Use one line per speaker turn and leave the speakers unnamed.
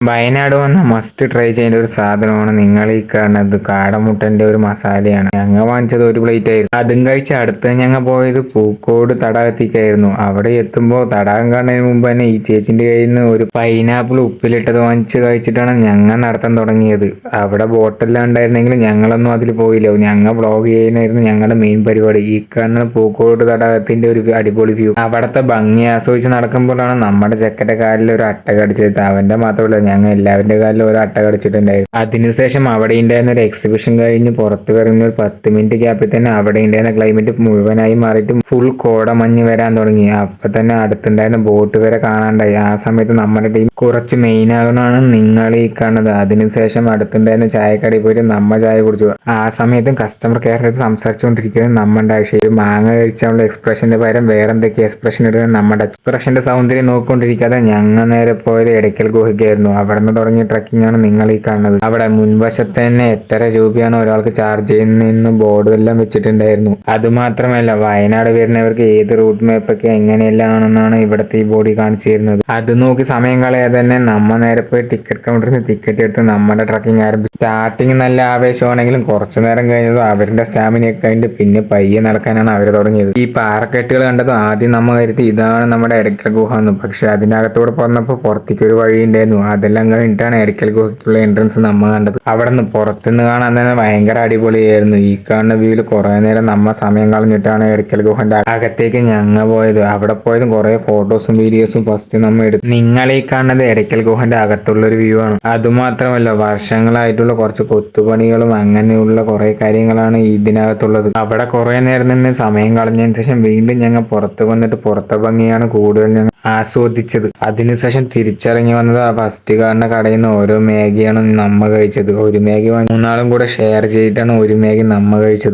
വയനാട് വന്ന must try ചെയ്യേണ്ട ഒരു സാധനമാണ്. നിങ്ങൾ ഈ കാണുന്നത് കാടമുട്ടന്റെ ഒരു മസാലയാണ്. ഞങ്ങൾ വാങ്ങിച്ചത് ഒരു പ്ലേറ്റ് ആയിരുന്നു. അതും കഴിച്ച് അടുത്ത് ഞങ്ങൾ പോയത് പൂക്കോട് തടാകത്തേക്കായിരുന്നു. അവിടെ എത്തുമ്പോൾ തടാകം കാണുന്നതിന് മുമ്പ് തന്നെ ഈ ചേച്ചിന്റെ കയ്യിൽ നിന്ന് ഒരു പൈനാപ്പിൾ ഉപ്പിലിട്ടത് വാങ്ങിച്ച് കഴിച്ചിട്ടാണ് ഞങ്ങൾ നടത്താൻ തുടങ്ങിയത്. അവിടെ ബോട്ടെല്ലാം ഉണ്ടായിരുന്നെങ്കിൽ ഞങ്ങളൊന്നും അതിൽ പോയില്ല. ഞങ്ങൾ വ്ളോഗ് ചെയ്യുന്നതായിരുന്നു ഞങ്ങളുടെ മെയിൻ പരിപാടി. ഈ കാണുന്ന പൂക്കോട് തടാകത്തിന്റെ ഒരു അടിപൊളി വ്യൂ അവിടുത്തെ ഭംഗി ആസ്വദിച്ച് നടക്കുമ്പോഴാണ് നമ്മുടെ ചെക്കന്റെ കാലിൽ ഒരു അട്ട കടിച്ചത് അവന്റെ മാത്രമല്ല ഞങ്ങൾ എല്ലാവരുടെ കാലിലും ഓരോ അട്ട കടിച്ചിട്ടുണ്ടായിരുന്നു. അതിനുശേഷം അവിടെ ഉണ്ടായിരുന്ന ഒരു എക്സിബിഷൻ കഴിഞ്ഞ് പുറത്ത് വരുന്ന ഒരു പത്ത് മിനിറ്റ് ഗ്യാപ്പിൽ തന്നെ അവിടെ ഉണ്ടായിരുന്ന ക്ലൈമറ്റ് മുഴുവനായി മാറിയിട്ട് ഫുൾ കോടമഞ്ഞ് വരാൻ തുടങ്ങി. അപ്പൊ തന്നെ അടുത്തുണ്ടായിരുന്ന ബോട്ട് വരെ കാണാണ്ടായി. ആ സമയത്ത് നമ്മുടെ ടീം കുറച്ച് മെയിൻ ആകണമാണ് നിങ്ങൾ ഈ കാണുന്നത്. അതിനുശേഷം അടുത്തുണ്ടായിരുന്ന ചായക്കടയിൽ പോയിട്ട് നമ്മ ചായ കുടിച്ചു. ആ സമയത്തും കസ്റ്റമർ കെയറിന്റെ അടുത്ത് സംസാരിച്ചുകൊണ്ടിരിക്കുന്നത് നമ്മുടെ ഒരു മാങ്ങ കഴിച്ചാലുള്ള എക്സ്പ്രഷന്റെ പകരം വേറെ എന്തൊക്കെ എക്സ്പ്രഷൻ ഇടുന്നത് നമ്മുടെ എക്സ്പ്രഷന്റെ സൗന്ദര്യം നോക്കിക്കൊണ്ടിരിക്കാതെ ഞങ്ങൾ നേരെ പോയത് ഇടയ്ക്കൽ ഗുഹയ്ക്കായിരുന്നു. അവിടെ നിന്ന് തുടങ്ങിയ ട്രക്കിംഗ് ആണ് നിങ്ങൾ ഈ കാണുന്നത്. അവിടെ മുൻവശത്ത് തന്നെ എത്ര രൂപയാണ് ഒരാൾക്ക് ചാർജ് ചെയ്യുന്നതെന്ന് ബോർഡെല്ലാം വെച്ചിട്ടുണ്ടായിരുന്നു. അതുമാത്രമല്ല വയനാട് വരുന്നവർക്ക് ഏത് റൂട്ട് മാപ്പ് ഒക്കെ ആണെന്നാണ് ഇവിടുത്തെ ഈ ബോഡി കാണിച്ചു തരുന്നത്. അത് നോക്കി സമയം കളയാതെ തന്നെ നമ്മ നേരെ പോയി ടിക്കറ്റ് കൗണ്ടറിൽ നിന്ന് ടിക്കറ്റ് എടുത്ത് നമ്മുടെ ട്രക്കിംഗ് ആരംഭിച്ചു സ്റ്റാർട്ടിങ് നല്ല ആവേശമാണെങ്കിലും കുറച്ചു നേരം കഴിഞ്ഞത് അവരുടെ സ്റ്റാമിനയൊക്കെ കഴിഞ്ഞ് പിന്നെ പയ്യെ നടക്കാനാണ് അവർ തുടങ്ങിയത്. ഈ പാറക്കെട്ടുകൾ കണ്ടത് ആദ്യം നമ്മൾ കരുതി ഇതാണ് നമ്മുടെ ഇടയ്ക്കൽ ഗുഹ എന്ന്. പക്ഷെ അതിനകത്തൂടെ പോന്നപ്പോൾ പുറത്തേക്ക് ഒരു വഴി ഉണ്ടായിരുന്നു അതെല്ലാം കഴിഞ്ഞിട്ടാണ് ഇടയ്ക്കൽ ഗുഹയ്ക്കുള്ള എൻട്രൻസ് നമ്മ കണ്ടത്. അവിടെ നിന്ന് പുറത്തുനിന്ന് കാണാൻ തന്നെ ഭയങ്കര അടിപൊളിയായിരുന്നു. ഈ കാണുന്ന വ്യൂവിൽ കുറെ നേരം നമ്മ സമയം കളഞ്ഞിട്ടാണ് ഇടയ്ക്കൽ ഗുഹന്റെ അകത്തേക്ക് ഞങ്ങൾ പോയത്. അവിടെ പോയതും കുറെ ഫോട്ടോസും വീഡിയോസും ഫസ്റ്റ് നമ്മൾ എടുത്തു. നിങ്ങൾ ഈ കാണുന്നത് ഇടയ്ക്കൽ ഗുഹന്റെ അകത്തുള്ള ഒരു വ്യൂ ആണ്. അതുമാത്രമല്ല വർഷങ്ങളായിട്ടുള്ള കുറച്ച് കൊത്തുപണികളും അങ്ങനെയുള്ള കുറെ കാര്യങ്ങളാണ് ഇതിനകത്തുള്ളത്. അവിടെ കുറെ നേരം നിന്ന് സമയം കളഞ്ഞതിന് ശേഷം വീണ്ടും ഞങ്ങൾ പുറത്ത് വന്നിട്ട് പുറത്തെ ഭംഗിയാണ് കൂടുതൽ ഞങ്ങൾ ആസ്വദിച്ചത്. അതിനുശേഷം തിരിച്ചിറങ്ങി വന്നത് ആ ഫസ്റ്റ് കാണുന്ന കടയിൽ നിന്ന് ഓരോ മാഗിയാണ് നമ്മ കഴിച്ചത്. ഒരു മാഗി മൂന്നാളും കൂടെ ഷെയർ ചെയ്തിട്ടാണ് ഒരു മാഗി നമ്മ കഴിച്ചത്.